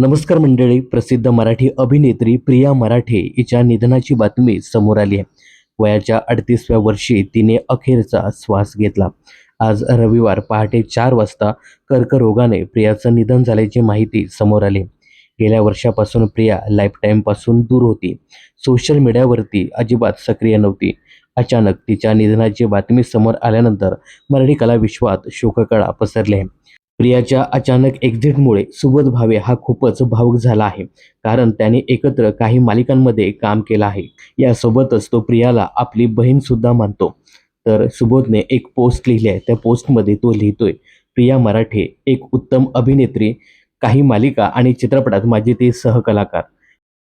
नमस्कार मंडळी प्रसिद्ध मराठी अभिनेत्री प्रिया मराठे हिच्या निधनाची बातमी समोर आली आहे. वयाच्या अडतीसव्या वर्षी तिने अखेरचा श्वास घेतला. आज रविवार पहाटे चार वाजता कर्करोगाने प्रियाचं निधन झाल्याची माहिती समोर आली. गेल्या वर्षापासून प्रिया लाईफटाईमपासून दूर होती. सोशल मीडियावरती अजिबात सक्रिय नव्हती. अचानक तिच्या निधनाची बातमी समोर आल्यानंतर मराठी कला विश्वात शोककळा पसरली आहे. प्रियाच्या अचानक एक्झिटमुळे सुबोध भावे हा खूपच भावुक झाला आहे. कारण त्याने एकत्र काही मालिकांमध्ये काम केलं आहे. यासोबतच तो प्रियाला आपली बहीण सुद्धा मानतो. तर सुबोधने एक पोस्ट लिहिली आहे. त्या पोस्टमध्ये तो लिहितोय प्रिया मराठे एक उत्तम अभिनेत्री काही मालिका आणि चित्रपटात माझे ते सहकलाकार.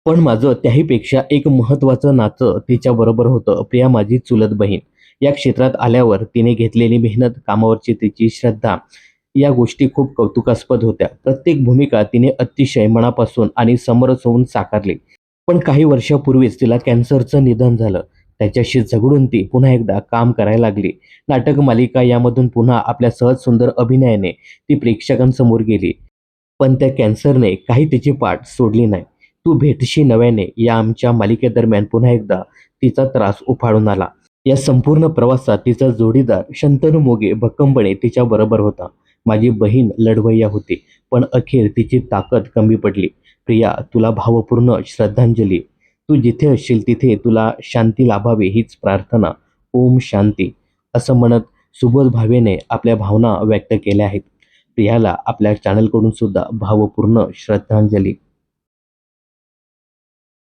पण माझं त्याहीपेक्षा एक महत्त्वाचं नातं तिच्याबरोबर होतं. प्रिया माझी चुलत बहीण. या क्षेत्रात आल्यावर तिने घेतलेली मेहनत कामावरची तिची श्रद्धा या गोष्टी खूप कौतुकास्पद होत्या. प्रत्येक भूमिका तिने अतिशय मनापासून आणि समरस होऊन साकारली. पण काही वर्षापूर्वीच तिला कॅन्सरचं निधन झालं. त्याच्याशी झगडून ती पुन्हा एकदा काम करायला लागली. नाटक मालिका यामधून पुन्हा आपल्या सहज सुंदर अभिनयाने ती प्रेक्षकांसमोर गेली. पण त्या कॅन्सरने काही तिची पाठ सोडली नाही. तू भेटशी नव्याने या आमच्या मालिकेदरम्यान पुन्हा एकदा तिचा त्रास उफाळून आला. या संपूर्ण प्रवासात तिचा जोडीदार शंतनू मोगे भक्कमपणे तिच्या बरोबर होता. माझी बहीण लढवय्या होती पण अखेर तिची ताकद कमी पडली. प्रिया तुला भावपूर्ण श्रद्धांजली. तू जिथे असशील तिथे तुला शांती लाभावी हीच प्रार्थना. ओम शांती. असं म्हणत सुबोध भावेने आपल्या भावना व्यक्त केल्या आहेत. प्रियाला आपल्या चॅनलकडून सुद्धा भावपूर्ण श्रद्धांजली.